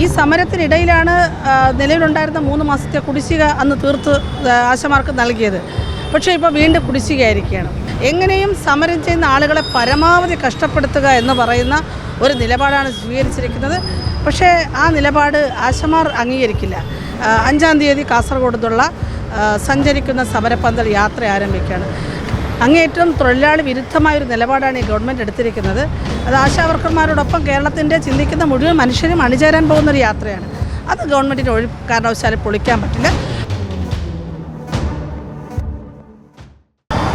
ഈ സമരത്തിനിടയിലാണ് നിലവിലുണ്ടായിരുന്ന മൂന്ന് മാസത്തെ കുടിശ്ശിക അന്ന് തീർത്ത് ആശമാർക്ക് നൽകിയത്. പക്ഷേ ഇപ്പോൾ വീണ്ടും കുടിശ്ശികയായിരിക്കുകയാണ്. എങ്ങനെയും സമരം ചെയ്യുന്ന ആളുകളെ പരമാവധി കഷ്ടപ്പെടുത്തുക എന്ന് പറയുന്ന ഒരു നിലപാടാണ് സ്വീകരിച്ചിരിക്കുന്നത്. പക്ഷേ ആ നിലപാട് ആശമാർ അംഗീകരിക്കില്ല. അഞ്ചാം തീയതി കാസർഗോഡ് നിന്നുള്ള സഞ്ചരിക്കുന്ന സമരപ്പന്തൽ യാത്ര ആരംഭിക്കുകയാണ്. അങ്ങേയറ്റം തൊഴിലാളി വിരുദ്ധമായ ഒരു നിലപാടാണ് ഈ ഗവൺമെന്റ് എടുത്തിരിക്കുന്നത്. അത് ആശാവർക്കർമാരോടൊപ്പം കേരളത്തിന്റെ ചിന്തിക്കുന്ന മുഴുവൻ മനുഷ്യരും അണിചേരാൻ പോകുന്ന ഒരു യാത്രയാണ്. അത് ഗവൺമെന്റിന്റെ ഒഴി കാരണവശാലും പൊളിക്കാൻ പറ്റില്ല.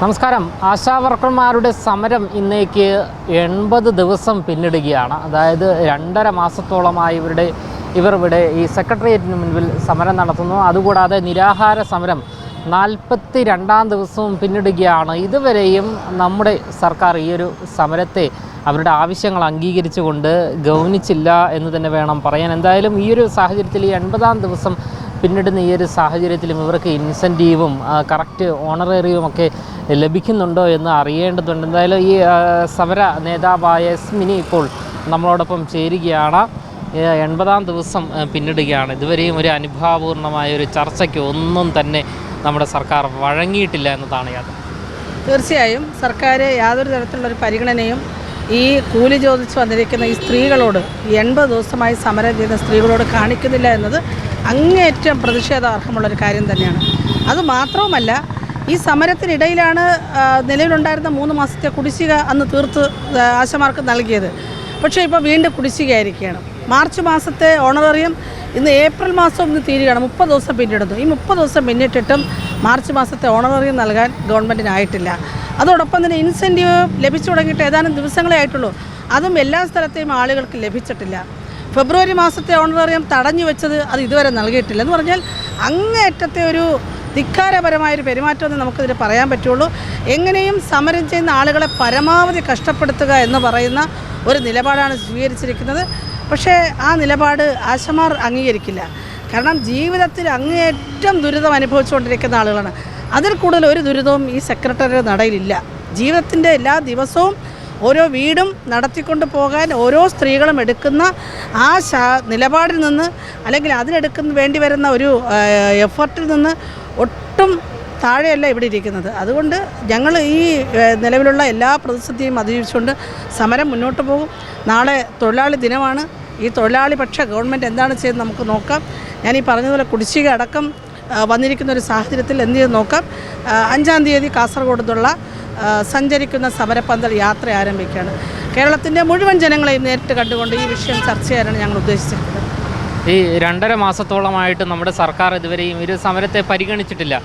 നമസ്കാരം. ആശാവർക്കർമാരുടെ സമരം ഇന്നേക്ക് എൺപത് ദിവസം പിന്നിടുകയാണ്. അതായത് രണ്ടര മാസത്തോളമായി ഇവരുടെ ഇവർ ഇവിടെ ഈ സെക്രട്ടേറിയറ്റിന് മുൻപിൽ സമരം നടത്തുന്നു. അതുകൂടാതെ നിരാഹാര സമരം നാൽപ്പത്തി രണ്ടാം ദിവസവും പിന്നിടുകയാണ്. ഇതുവരെയും നമ്മുടെ സർക്കാർ ഈ ഒരു സമരത്തെ അവരുടെ ആവശ്യങ്ങൾ അംഗീകരിച്ചുകൊണ്ട് ഗൗനിച്ചില്ല എന്ന് തന്നെ വേണം പറയാൻ. എന്തായാലും ഈ ഒരു സാഹചര്യത്തിൽ ഈ എൺപതാം ദിവസം പിന്നിടുന്ന ഈ ഒരു സാഹചര്യത്തിലും ഇവർക്ക് ഇൻസെന്റീവും കറക്റ്റ് ഓണറേറിയവും ഒക്കെ ലഭിക്കുന്നുണ്ടോ എന്ന് അറിയേണ്ടതുണ്ട്. എന്തായാലും ഈ സമര നേതാവായ എസ്മിനി ഇപ്പോൾ നമ്മളോടൊപ്പം ചേരുകയാണ്. എൺപതാം ദിവസം പിന്നിടുകയാണ്. ഇതുവരെയും ഒരു അനുഭാവപൂർണമായ ഒരു ചർച്ചയ്ക്ക് ഒന്നും തന്നെ നമ്മുടെ സർക്കാർ വഴങ്ങിയിട്ടില്ല എന്നതാണ് യാത്ര തീർച്ചയായും സർക്കാർ യാതൊരു തരത്തിലുള്ള ഒരു പരിഗണനയും ഈ കൂലി ചോദിച്ച് വന്നിരിക്കുന്ന ഈ സ്ത്രീകളോട് എൺപത് ദിവസമായി സമരം ചെയ്യുന്ന സ്ത്രീകളോട് കാണിക്കുന്നില്ല എന്നത് അങ്ങേയറ്റം പ്രതിഷേധാർഹമുള്ളൊരു കാര്യം തന്നെയാണ്. അതുമാത്രവുമല്ല ഈ സമരത്തിനിടയിലാണ് നിലവിലുണ്ടായിരുന്ന മൂന്ന് മാസത്തെ കുടിശ്ശിക അന്ന് തീർത്ത് ആശമാർക്ക് നൽകിയത്. പക്ഷേ ഇപ്പോൾ വീണ്ടും കുടിശ്ശികയായിരിക്കുകയാണ്. മാർച്ച് മാസത്തെ ഓണറേറിയം ഇന്ന് ഏപ്രിൽ മാസം ഒന്ന് തീരുകയാണ്. മുപ്പത് ദിവസം പിന്നിടുന്നു. ഈ മുപ്പത് ദിവസം പിന്നിട്ടിട്ടും മാർച്ച് മാസത്തെ ഓണറേറിയം നൽകാൻ ഗവൺമെന്റിനായിട്ടില്ല അതോടൊപ്പം തന്നെ ഇൻസെന്റീവ് ലഭിച്ചു തുടങ്ങിയിട്ട് ഏതാനും ദിവസങ്ങളേ ആയിട്ടുള്ളൂ. അതും എല്ലാ സ്ഥലത്തെയും ആളുകൾക്ക് ലഭിച്ചിട്ടില്ല. ഫെബ്രുവരി മാസത്തെ ഓണറേറിയം തടഞ്ഞു വെച്ചത് അത് ഇതുവരെ നൽകിയിട്ടില്ല. എന്ന് പറഞ്ഞാൽ അങ്ങേയറ്റത്തെ ഒരു ധിക്കാരപരമായൊരു പെരുമാറ്റമെന്ന് നമുക്കിതിൽ പറയാൻ പറ്റുള്ളൂ. എങ്ങനെയും സമരം ചെയ്യുന്ന ആളുകളെ പരമാവധി കഷ്ടപ്പെടുത്തുക എന്ന് പറയുന്ന ഒരു നിലപാടാണ് സ്വീകരിച്ചിരിക്കുന്നത്. പക്ഷേ ആ നിലപാട് ആശമാർ അംഗീകരിക്കില്ല. കാരണം ജീവിതത്തിൽ അങ്ങേറ്റം ദുരിതം അനുഭവിച്ചുകൊണ്ടിരിക്കുന്ന ആളുകളാണ്. അതിൽ കൂടുതൽ ഒരു ദുരിതവും ഈ സെക്രട്ടറിയുടെ നടയിലില്ല. ജീവിതത്തിന്റെ എല്ലാ ദിവസവും ഓരോ വീടും നടത്തിക്കൊണ്ട് പോകാൻ ഓരോ സ്ത്രീകളും എടുക്കുന്ന ആ നിലപാടിൽ നിന്ന് അല്ലെങ്കിൽ അതിനെടുക്കുന്ന വേണ്ടി വരുന്ന ഒരു എഫർട്ടിൽ നിന്ന് ഒട്ടും താഴെയല്ല ഇവിടെ ഇരിക്കുന്നത്. അതുകൊണ്ട് ഞങ്ങൾ ഈ നിലവിലുള്ള എല്ലാ പ്രതിസന്ധിയും അതിജീവിച്ചുകൊണ്ട് സമരം മുന്നോട്ട് പോകും. നാളെ തൊഴിലാളി ദിനമാണ്. ഈ തൊഴിലാളി പക്ഷ ഗവൺമെന്റ് എന്താണ് ചെയ്യുന്നത് നമുക്ക് നോക്കാം. ഞാൻ ഈ പറഞ്ഞതുപോലെ കുടിശ്ശിക അടക്കം വന്നിരിക്കുന്ന ഒരു സാഹചര്യത്തിൽ എന്ത് ചെയ്ത് നോക്കാം. അഞ്ചാം തീയതി കാസർഗോഡ് നിന്നുള്ള സഞ്ചരിക്കുന്ന സമരപ്പന്തൽ യാത്ര ആരംഭിക്കുകയാണ്. കേരളത്തിന്റെ മുഴുവൻ ജനങ്ങളെയും നേരിട്ട് കണ്ടുകൊണ്ട് ഈ വിഷയം ചർച്ച ചെയ്യാനാണ് ഞങ്ങൾ ഉദ്ദേശിച്ചിട്ടുള്ളത് ഈ രണ്ടര മാസത്തോളമായിട്ട് നമ്മുടെ സർക്കാർ ഇതുവരെയും ഒരു സമരത്തെ പരിഗണിച്ചിട്ടില്ല.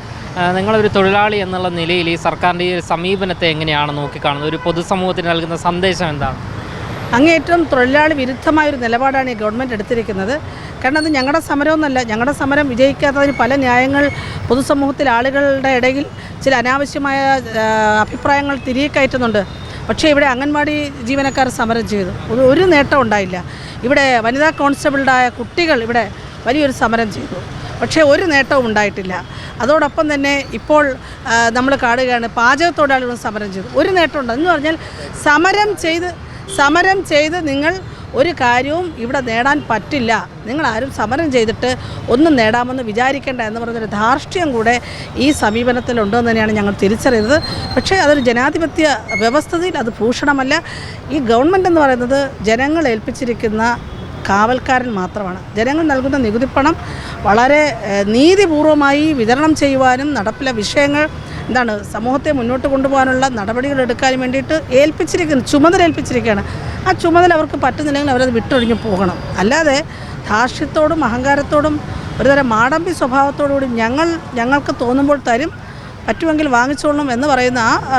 നിങ്ങളൊരു തൊഴിലാളി എന്നുള്ള നിലയിൽ ഈ സർക്കാരിന്റെ ഈ സമീപനത്തെ എങ്ങനെയാണ് നോക്കിക്കാണുന്നത്? ഒരു പൊതുസമൂഹത്തിന് നൽകുന്ന സന്ദേശം എന്താണ്? അങ്ങേയറ്റം തൊഴിലാളി വിരുദ്ധമായ ഒരു നിലപാടാണ് ഈ ഗവൺമെന്റ് എടുത്തിരിക്കുന്നത്. കാരണം അത് ഞങ്ങളുടെ സമരമൊന്നുമല്ല ഞങ്ങളുടെ സമരം വിജയിക്കാത്തതിന് പല ന്യായങ്ങൾ പൊതുസമൂഹത്തിൽ ആളുകളുടെ ഇടയിൽ ചില അനാവശ്യമായ അഭിപ്രായങ്ങൾ തിരികെ കയറ്റുന്നുണ്ട് പക്ഷേ ഇവിടെ അംഗൻവാടി ജീവനക്കാർ സമരം ചെയ്തു. ഒരു ഒരു നേട്ടം ഉണ്ടായില്ല. ഇവിടെ വനിതാ കോൺസ്റ്റബിളുടെ കുട്ടികൾ ഇവിടെ വലിയൊരു സമരം ചെയ്തു. പക്ഷേ ഒരു നേട്ടവും ഉണ്ടായിട്ടില്ല. അതോടൊപ്പം തന്നെ ഇപ്പോൾ നമ്മൾ കാണുകയാണ് പാചകത്തൊഴിലാളികളും സമരം ചെയ്തു. ഒരു നേട്ടമുണ്ട്. എന്ന് പറഞ്ഞാൽ സമരം ചെയ്ത് സമരം ചെയ്ത് നിങ്ങൾ ഒരു കാര്യവും ഇവിടെ നേടാൻ പറ്റില്ല. നിങ്ങൾ ആരും സമരം ചെയ്തിട്ട് ഒന്നും നേടാമെന്ന് വിചാരിക്കേണ്ട എന്ന് പറഞ്ഞൊരു ധാർഷ്ട്യം കൂടെ ഈ സമീപനത്തിലുണ്ടെന്ന് തന്നെയാണ് ഞങ്ങൾ തിരിച്ചറിയുന്നത്. പക്ഷേ അതൊരു ജനാധിപത്യ വ്യവസ്ഥയിൽ അത് ഭൂഷണമല്ല. ഈ ഗവൺമെന്റ് എന്ന് പറയുന്നത് ജനങ്ങൾ ഏൽപ്പിച്ചിരിക്കുന്ന കാവൽക്കാരൻ മാത്രമാണ്. ജനങ്ങൾ നൽകുന്ന നികുതിപ്പണം വളരെ നീതിപൂർവമായി വിതരണം ചെയ്യുവാനും നടപ്പിലെ വിഷയങ്ങൾ എന്താണ് സമൂഹത്തെ മുന്നോട്ട് കൊണ്ടുപോകാനുള്ള നടപടികൾ എടുക്കാൻ വേണ്ടിയിട്ട് ഏൽപ്പിച്ചിരിക്കുന്നു ചുമതല ഏൽപ്പിച്ചിരിക്കുകയാണ്. ആ ചുമതല അവർക്ക് പറ്റുന്നില്ലെങ്കിൽ അവരത് വിട്ടൊഴിഞ്ഞു പോകണം. അല്ലാതെ ധാർഷ്ട്യത്തോടും അഹങ്കാരത്തോടും ഒരുതരം മാടമ്പി സ്വഭാവത്തോടുകൂടി ഞങ്ങൾ ഞങ്ങൾക്ക് തോന്നുമ്പോൾ തരും പറ്റുമെങ്കിൽ വാങ്ങിച്ചോളണം എന്ന് പറയുന്ന ആ,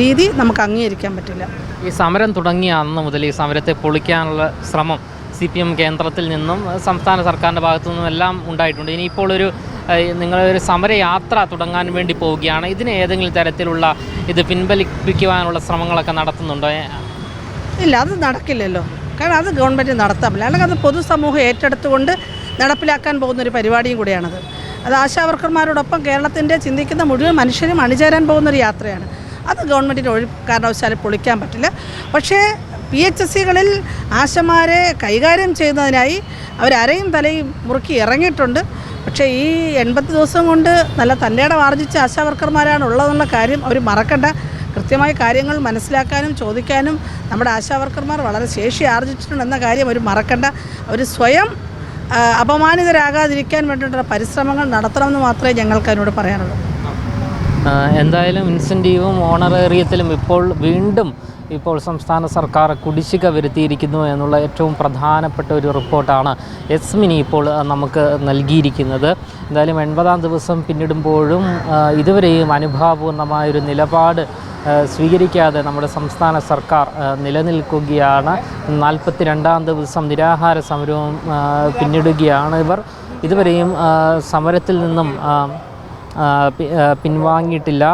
രീതി നമുക്ക് അംഗീകരിക്കാൻ പറ്റില്ല. ഈ സമരം തുടങ്ങിയ അന്ന് മുതൽ ഈ സമരത്തെ പൊളിക്കാനുള്ള ശ്രമം സി പി എം കേന്ദ്രത്തിൽ നിന്നും സംസ്ഥാന സർക്കാരിന്റെ ഭാഗത്തു നിന്നും എല്ലാം ഉണ്ടായിട്ടുണ്ട്. ഇനിയിപ്പോൾ ഒരു നിങ്ങളൊരു സമരയാത്ര തുടങ്ങാൻ വേണ്ടി പോവുകയാണ്. ഇതിന് ഏതെങ്കിലും തരത്തിലുള്ള ഇത് പിൻവലിപ്പിക്കുവാനുള്ള ശ്രമങ്ങളൊക്കെ നടത്തുന്നുണ്ടോ? ഇല്ല അത് നടക്കില്ലല്ലോ. കാരണം അത് ഗവൺമെന്റ് നടത്താമല്ലോ അല്ലെങ്കിൽ അത് പൊതുസമൂഹം ഏറ്റെടുത്തുകൊണ്ട് നടപ്പിലാക്കാൻ പോകുന്ന ഒരു പരിപാടിയും കൂടിയാണത്. അത് ആശാവർക്കർമാരോടൊപ്പം കേരളത്തിന്റെ ചിന്തിക്കുന്ന മുഴുവൻ മനുഷ്യരും അണിചേരാൻ പോകുന്നൊരു യാത്രയാണ്. അത് ഗവൺമെന്റിന്റെ ഒഴി കാരണവശാലും പൊളിക്കാൻ പറ്റില്ല. പക്ഷേ പി എച്ച് എസ് സികളിൽ ആശമാരെ കൈകാര്യം ചെയ്യുന്നതിനായി അവരരയും തലയും മുറുക്കി ഇറങ്ങിയിട്ടുണ്ട്. പക്ഷേ ഈ എൺപത് ദിവസം കൊണ്ട് നല്ല തന്റെയുടെ ആർജിച്ച ആശാവർക്കർമാരാണ് ഉള്ളതെന്നുള്ള കാര്യം അവർ മറക്കണ്ട. കൃത്യമായ കാര്യങ്ങൾ മനസ്സിലാക്കാനും ചോദിക്കാനും നമ്മുടെ ആശാവർക്കർമാർ വളരെ ശേഷി ആർജിച്ചിട്ടുണ്ടെന്ന കാര്യം അവർ മറക്കണ്ട. അവർ സ്വയം അപമാനിതരാകാതിരിക്കാൻ വേണ്ടിയിട്ടുള്ള പരിശ്രമങ്ങൾ നടത്തണമെന്ന് മാത്രമേ ഞങ്ങൾക്ക് അതിനോട് പറയാനുള്ളൂ. എന്തായാലും ഇൻസെന്റീവും ഓണറേറിയത്തിലും ഇപ്പോൾ വീണ്ടും ഇപ്പോൾ സംസ്ഥാന സർക്കാർ കുടിശ്ശിക വരുത്തിയിരിക്കുന്നു എന്നുള്ള ഏറ്റവും പ്രധാനപ്പെട്ട ഒരു റിപ്പോർട്ടാണ് എസ്മിനി ഇപ്പോൾ നമുക്ക് നൽകിയിരിക്കുന്നത്. എന്തായാലും എൺപതാം ദിവസം പിന്നിടുമ്പോഴും ഇതുവരെയും അനുഭാവപൂർണമായൊരു നിലപാട് സ്വീകരിക്കാതെ നമ്മുടെ സംസ്ഥാന സർക്കാർ നിലനിൽക്കുകയാണ്. നാൽപ്പത്തി രണ്ടാം ദിവസം നിരാഹാര സമരവും പിന്നിടുകയാണ് ഇവർ. ഇതുവരെയും സമരത്തിൽ നിന്നും പിൻവാങ്ങിയിട്ടില്ല.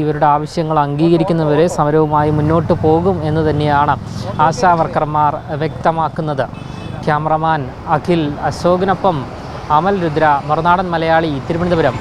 ഇവരുടെ ആവശ്യങ്ങൾ അംഗീകരിക്കുന്നവരെ സമരവുമായി മുന്നോട്ട് പോകും എന്ന് തന്നെയാണ് ആശാ വർക്കർമാർ വ്യക്തമാക്കുന്നത്. ക്യാമറമാൻ അഖിൽ അശോകിനൊപ്പം അമൽ രുദ്ര മറുനാടൻ മലയാളി തിരുവനന്തപുരം.